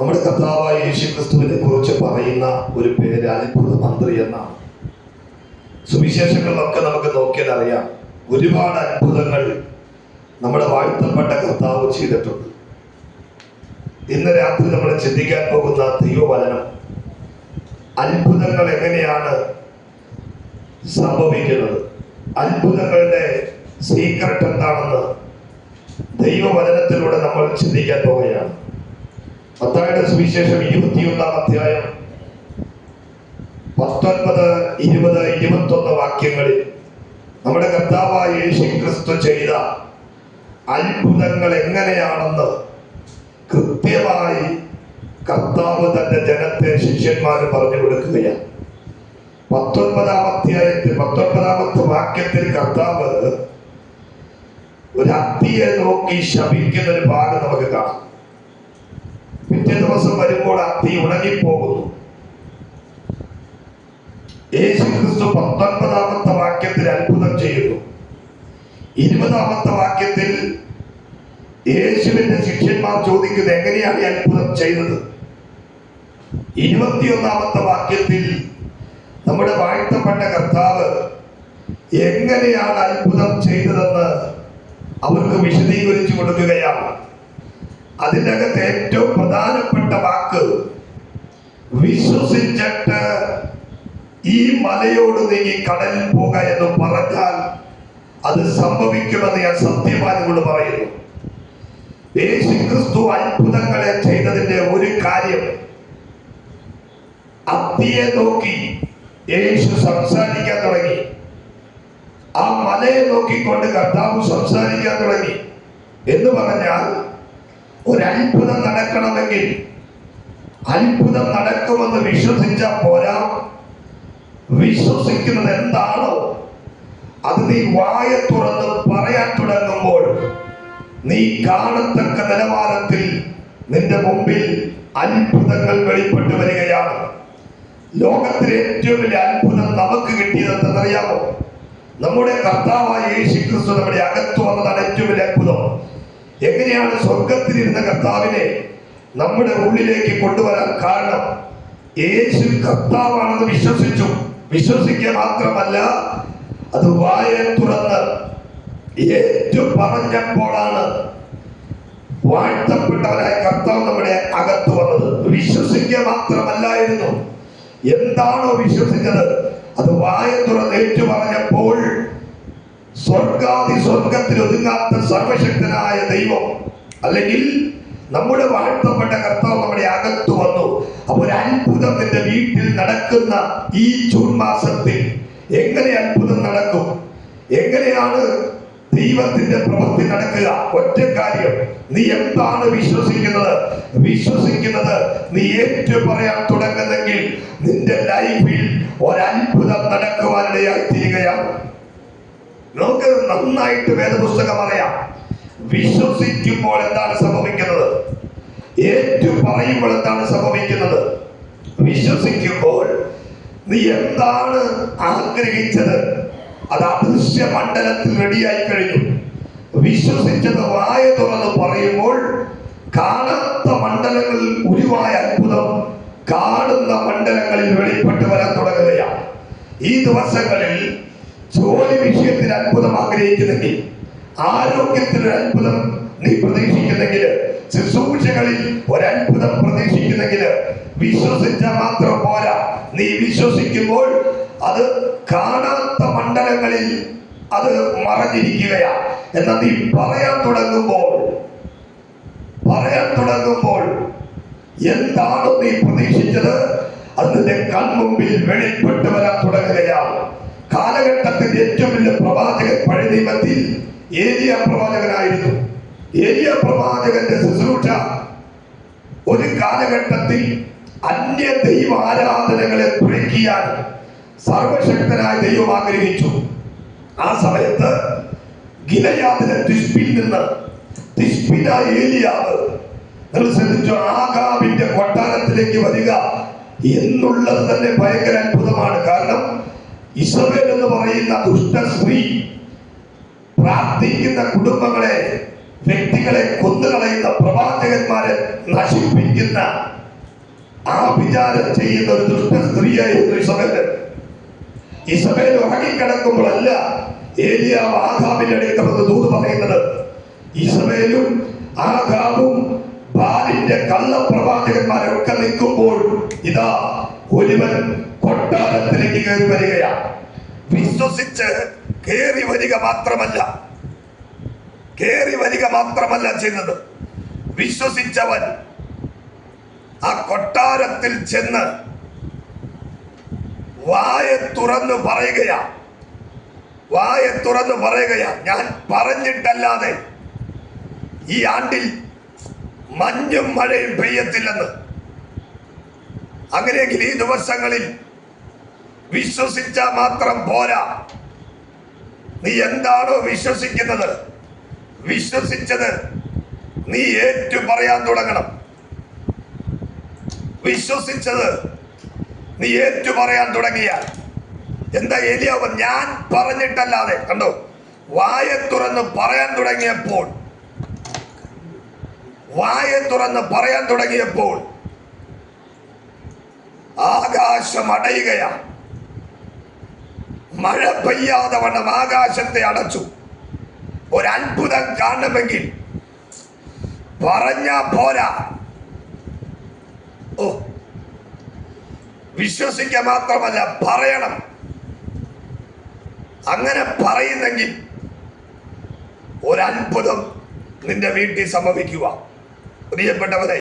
നമ്മുടെ കർത്താവായ യേശു ക്രിസ്തുവിനെ കുറിച്ച് പറയുന്ന ഒരു പേര് അത്ഭുത മന്ത്രി എന്നാണ്. സുവിശേഷങ്ങളിലൊക്കെ നമുക്ക് നോക്കിയാൽ അറിയാം ഒരുപാട് അത്ഭുതങ്ങൾ നമ്മുടെ വാഴ്ത്തപ്പെട്ട കർത്താവ് ചെയ്തിട്ടുണ്ട്. ഇന്ന് രാത്രി നമ്മൾ ചിന്തിക്കാൻ പോകുന്ന ദൈവവചനം അത്ഭുതങ്ങൾ എങ്ങനെയാണ് സംഭവിക്കുന്നത്? അത്ഭുതങ്ങളുടെ സീക്രട്ട് എന്താണെന്ന് ദൈവവചനത്തിലൂടെ നമ്മൾ ചിന്തിക്കാൻ പോവുകയാണ്. മത്തായുടെ സുവിശേഷം ഇരുപത്തിയൊന്നാം അധ്യായം പത്തൊൻപത് ഇരുപത് ഇരുപത്തൊന്ന് വാക്യങ്ങളിൽ നമ്മുടെ കർത്താവായ യേശു ക്രിസ്തു ചെയ്ത അത്ഭുതങ്ങൾ എങ്ങനെയാണെന്ന് കൃത്യമായി കർത്താവ് തന്റെ ജനത്തെ ശിഷ്യന്മാർ പറഞ്ഞു കൊടുക്കുകയാണ്. പത്തൊൻപതാം അധ്യായത്തിൽ പത്തൊൻപതാമത്തെ വാക്യത്തിൽ കർത്താവ് ഒരു അത്തിയെ നോക്കി ശപിക്കുന്ന ഒരു ഭാഗം നമുക്ക് കാണാം. പിറ്റേ ദിവസം വരുമ്പോൾ ആ തീ ഉണങ്ങിപ്പോകുന്നു. യേശു ക്രിസ്തു പത്തൊൻപതാമത്തെ വാക്യത്തിൽ അത്ഭുതം ചെയ്യുന്നു. ഇരുപതാമത്തെ വാക്യത്തിൽ യേശുവിന്റെ ശിഷ്യന്മാർ ചോദിക്കുന്നത് എങ്ങനെയാണ് ഈ അത്ഭുതം ചെയ്തത്? ഇരുപത്തിയൊന്നാമത്തെ വാക്യത്തിൽ നമ്മുടെ വാഴ്ത്തപ്പെട്ട കർത്താവ് എങ്ങനെയാണ് അത്ഭുതം ചെയ്തതെന്ന് അവർക്ക് വിശദീകരിച്ചു കൊടുക്കുകയാണ്. അതിനകത്ത് ഏറ്റവും പ്രധാനപ്പെട്ട വാക്ക് വിശ്വസിച്ചിട്ട് ഈ മലയോട് നീങ്ങി കടലിൽ പോക എന്ന് പറഞ്ഞാൽ അത് സംഭവിക്കുമെന്ന് ഞാൻ സത്യവാദികളോട് പറയുന്നു. യേശു ക്രിസ്തു അത്ഭുതങ്ങളെ ചെയ്തതിന്റെ ഒരു കാര്യം അത്തിയെ നോക്കി യേശു സംസാരിക്കാൻ തുടങ്ങി. ആ മലയെ നോക്കിക്കൊണ്ട് കർത്താവ് സംസാരിക്കാൻ തുടങ്ങി. എന്ന് പറഞ്ഞാൽ ഒരു അത്ഭുതം നടക്കണമെങ്കിൽ അത്ഭുതം നടക്കുമെന്ന് വിശ്വസിച്ച പോരാ. വിശ്വസിക്കുന്നത് എന്താണോ അത് നീ വായ തുറന്ന് പറയാൻ തുടങ്ങുമ്പോൾ നീ കാണത്തക്ക നിലവാരത്തിൽ നിന്റെ മുമ്പിൽ അത്ഭുതങ്ങൾ വെളിപ്പെട്ടു വരികയാണ്. ലോകത്തിലെ ഏറ്റവും വലിയ അത്ഭുതം നമുക്ക് കിട്ടിയത് എന്തെന്നറിയാമോ നമ്മുടെ കർത്താവായ യേശു ക്രിസ്തു നമ്മുടെ അകത്ത് വന്നതാണ് ഏറ്റവും വലിയ അത്ഭുതം. എങ്ങനെയാണ് സ്വർഗത്തിലിരുന്ന കർത്താവിനെ നമ്മുടെ ഉള്ളിലേക്ക് കൊണ്ടുവരാൻ കാരണം? യേശു കർത്താവാണെന്ന് വിശ്വസിച്ചു. വിശ്വസിക്കുക മാത്രമല്ല അത് വായ തുറന്ന് ഏറ്റു പറഞ്ഞപ്പോഴാണ് വാഴ്ത്തപ്പെട്ടവരായ കർത്താവ് നമ്മുടെ അകത്ത് വന്നത്. വിശ്വസിക്കുക മാത്രമല്ലായിരുന്നു. എന്താണോ വിശ്വസിച്ചത്? അത് വായ തുറന്ന് ഏറ്റു പറഞ്ഞപ്പോൾ സ്വർഗാദി സ്വർഗത്തിൽ ഒതുങ്ങാത്ത സർവശക്തനായ ദൈവം. അല്ലെങ്കിൽ നമ്മുടെ വാഴ്ത്തപ്പെട്ട കർത്താവ് നമ്മുടെ അകത്ത് വന്നു. അപ്പൊ ഒരു അത്ഭുതം നിന്റെ വീട്ടിൽ നടക്കുന്ന ഈ ജൂൺ മാസത്തിൽ എങ്ങനെ അത്ഭുതം നടക്കും? എങ്ങനെയാണ് ദൈവത്തിന്റെ പ്രവൃത്തി നടക്കുക? ഒറ്റ കാര്യം നീ എന്താണ് വിശ്വസിക്കുന്നത്? വിശ്വസിക്കുന്നത് നീ ഏറ്റു പറയാൻ തുടങ്ങുന്നെങ്കിൽ നിന്റെ ലൈഫിൽ ഒരത്ഭുതം നടക്കുവാനിടയായി തീരുകയാണ് നമുക്ക് നന്നായിട്ട് വേദപുസ്തകം അറിയാം വിശ്വസിക്കുമ്പോൾ എന്താണ് സംഭവിക്കുന്നത്? ഏറ്റു പറയുമ്പോൾ എന്താണ് സംഭവിക്കുന്നത്? വിശ്വസിക്കുമ്പോൾ നീ എന്താണ് ആഗ്രഹിച്ചത്? അത് അദൃശ്യ മണ്ഡലത്തിൽ റെഡിയായി കഴിഞ്ഞു. വിശ്വസിച്ചത് വായ തുറന്ന് പറയുമ്പോൾ കാണാത്ത മണ്ഡലങ്ങളിൽ ഉരുവായ അത്ഭുതം കാണുന്ന മണ്ഡലങ്ങളിൽ വെളിപ്പെട്ട് വരാൻ തുടങ്ങുകയാണ്. ഈ ദിവസങ്ങളിൽ ജോലി വിഷയത്തിൽ അത്ഭുതം ആഗ്രഹിക്കുന്നെങ്കിൽ ആരോഗ്യത്തിൽ അത്ഭുതം നീ പ്രതീക്ഷിക്കുന്നെങ്കിൽ ശുശ്രൂഷകളിൽ ഒരത്ഭുതം പ്രതീക്ഷിക്കുന്നെങ്കിൽ വിശ്വസിച്ചാൽ മാത്രം പോരാ. നീ വിശ്വസിക്കുമ്പോൾ അത് കാണാത്ത മണ്ഡലങ്ങളിൽ അത് മറഞ്ഞിരിക്കുകയാ. എന്നാൽ നീ പറയാൻ തുടങ്ങുമ്പോൾ പറയാൻ തുടങ്ങുമ്പോൾ എന്താണോ നീ പ്രതീക്ഷിച്ചത് അത് നിന്റെ കൺമുമ്പിൽ വെളിപ്പെട്ട് വരാൻ തുടങ്ങുകയാണ്. കാലഘട്ടത്തിന്റെ ഏറ്റവും വലിയ പ്രവാചകൻ പഴയ നിയമത്തിൽ ഏലിയ പ്രവാചകനായിരുന്നു. ഏലിയ പ്രവാചകന്റെ ശുശ്രൂഷ ഒരു കാലഘട്ടത്തിൽ അന്യ ദൈവ ആരാധനകളെ തുറക്കിയാൽ സർവശക്തനായ ദൈവം ആഗ്രഹിച്ചു. ആ സമയത്ത് ഗിലയാദിലെ തിഷ്പിൽ നിന്ന് തിഷ്പിനായ ഏലിയാവ് ശ്രദ്ധിച്ചു ആകാബിന്റെ കൊട്ടാരത്തിലേക്ക് വരിക എന്നുള്ളത് തന്നെ ഭയങ്കര അത്ഭുതമാണ്. കാരണം ഇസ്രവേൽ എന്ന് പറയുന്ന ദുഷ്ട സ്ത്രീ പ്രാർത്ഥിക്കുന്ന കുടുംബങ്ങളെ വ്യക്തികളെ കൊന്നുകളയുന്ന പ്രവാചകന്മാരെ നശിപ്പിക്കുന്ന ആ വിചാരം ചെയ്യുന്ന ഒരു ദുഷ്ട സ്ത്രീയായിരുന്നു ഇസബേൽ ഇസബേൽ ഉറങ്ങിക്കിടക്കുമ്പോഴല്ല ഏലിയാവ് ആഘാബിന്റെ അടുക്കൽ ദൂത് പറയുന്നത് ഇസബേലും ആഘാബും ബാലിന്റെ കള്ളപ്രവാചകന്മാരൊക്കെ നിൽക്കുമ്പോൾ ഇതാ ഒരുവൻ കൊട്ടാരത്തിലേക്ക് കയറി വരികയാണ് വിശ്വസിച്ച് കയറി വരിക മാത്രമല്ല. കയറി വരിക മാത്രമല്ല ചെയ്യുന്നത്. വിശ്വസിച്ചവൻ ആ കൊട്ടാരത്തിൽ ചെന്ന് വായ തുറന്ന് പറയുകയാ. വായ തുറന്ന് പറയുകയാ. ഞാൻ പറഞ്ഞിട്ടല്ലാതെ ഈ ആണ്ടിൽ മഞ്ഞും മഴയും പെയ്യത്തില്ലെന്ന്. അങ്ങനെയെങ്കിൽ ഈ ദിവസങ്ങളിൽ വിശ്വസിച്ച മാത്രം പോരാ. നീ എന്താണോ വിശ്വസിക്കുന്നത്? വിശ്വസിച്ചത് നീ ഏറ്റു പറയാൻ തുടങ്ങണം. വിശ്വസിച്ചത് നീ ഏറ്റു പറയാൻ തുടങ്ങിയാൽ. എന്താ എലിയാവ്? ഞാൻ പറഞ്ഞിട്ടല്ലാതെ. കണ്ടോ? വായ തുറന്ന് പറയാൻ തുടങ്ങിയപ്പോൾ വായ തുറന്ന് പറയാൻ തുടങ്ങിയപ്പോൾ ആകാശം അടയുകയാണ്. മഴ പെയ്യാതെ വണ്ണം ആകാശത്തെ അടച്ചു. ഒരത്ഭുതം കാണണമെങ്കിൽ പറഞ്ഞ പോരാ. ഓ വിശ്വസിക്കുക മാത്രമല്ല പറയണം. അങ്ങനെ പറയുന്നെങ്കിൽ ഒരത്ഭുതം നിന്റെ വീട്ടിൽ സംഭവിക്കുക. പ്രിയപ്പെട്ടവരെ